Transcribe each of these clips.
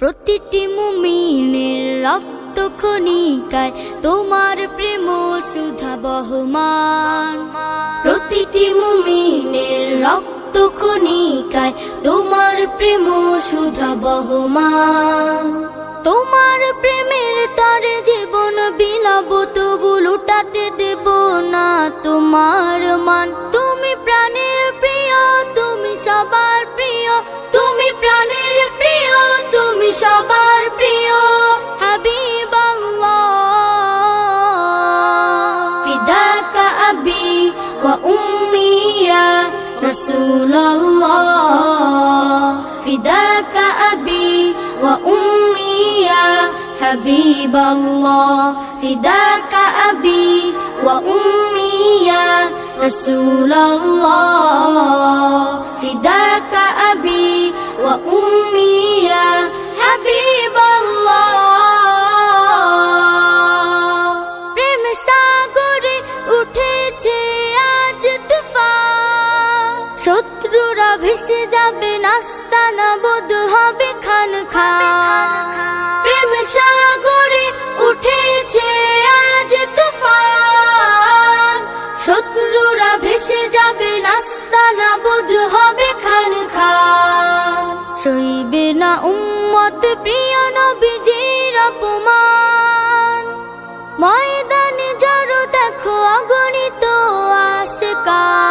প্রতিটি মুমিনের রক্ত খনিকায় তোমার প্রেম সুধা বহমান। প্রতিটি মুমিনের রক্ত খনিকায় তোমার প্রেম সুধা বহমান। তোমার প্রেমের তারে জীবন বিলাব, তবু লুটাতে দেব না তোমার মান। রাসূলুল্লাহ ফিদাকা আবি ওয়া উম্মি ইয়া হাবিবাল্লাহ ফিদাকা আবি ওয়া উম্মি ইয়া রাসূলুল্লাহ ফিদাকা আবি ওয়া উম্মি ইয়া হাবিবাল্লাহ প্রেম সাগরে ভেসে যাবে নাস্তানা বোধ হবে খান খান প্রেম সাগরে উঠেছে আজ তুফান। শত্রুরা ভেসে যাবে নাস্তানা বোধ হবে খান খান সইবে না উম্মত প্রিয় নবীজির অপমান। ময়দানে জড়ো দেখো অগণিত আশকা।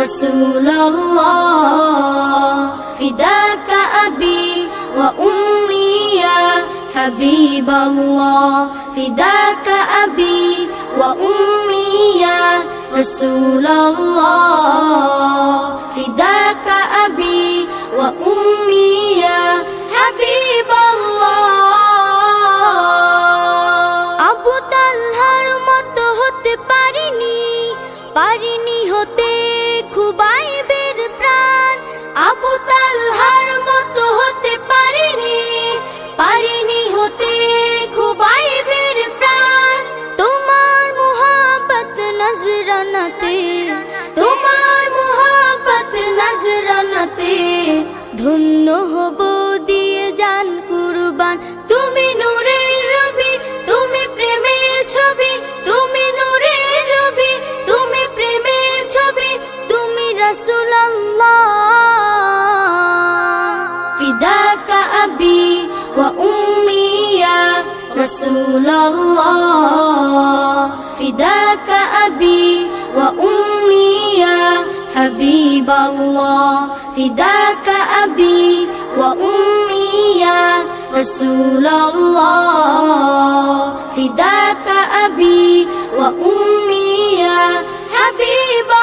রাসূলুল্লাহ ফিদাকা আবি ওয়া উম্মি ইয়া হাবিবাল্লাহ ফিদাকা আবি ওয়া উম্মি ইয়া রাসূলুল্লাহ ফিদাকা আবি ওয়া উম্মি ইয়া হাবিবাল্লাহ আবু তালহার মতো হতে পারিনি পারিনি নজরানাতে, তোমার মোহাবত নজরানাতে, ধন্য হব দিয়ে জান কুরবান। তুমি নূরের রবি, তুমি প্রেমের ছবি, তুমি নূরের রবি, তুমি প্রেমের ছবি, তুমি রাসূলুল্লাহ। ফিদাকা আবি ওয়া উম্মি ইয়া حبيب الله فداك أبي وأمي يا رسول الله فداك أبي وأمي يا حبيب الله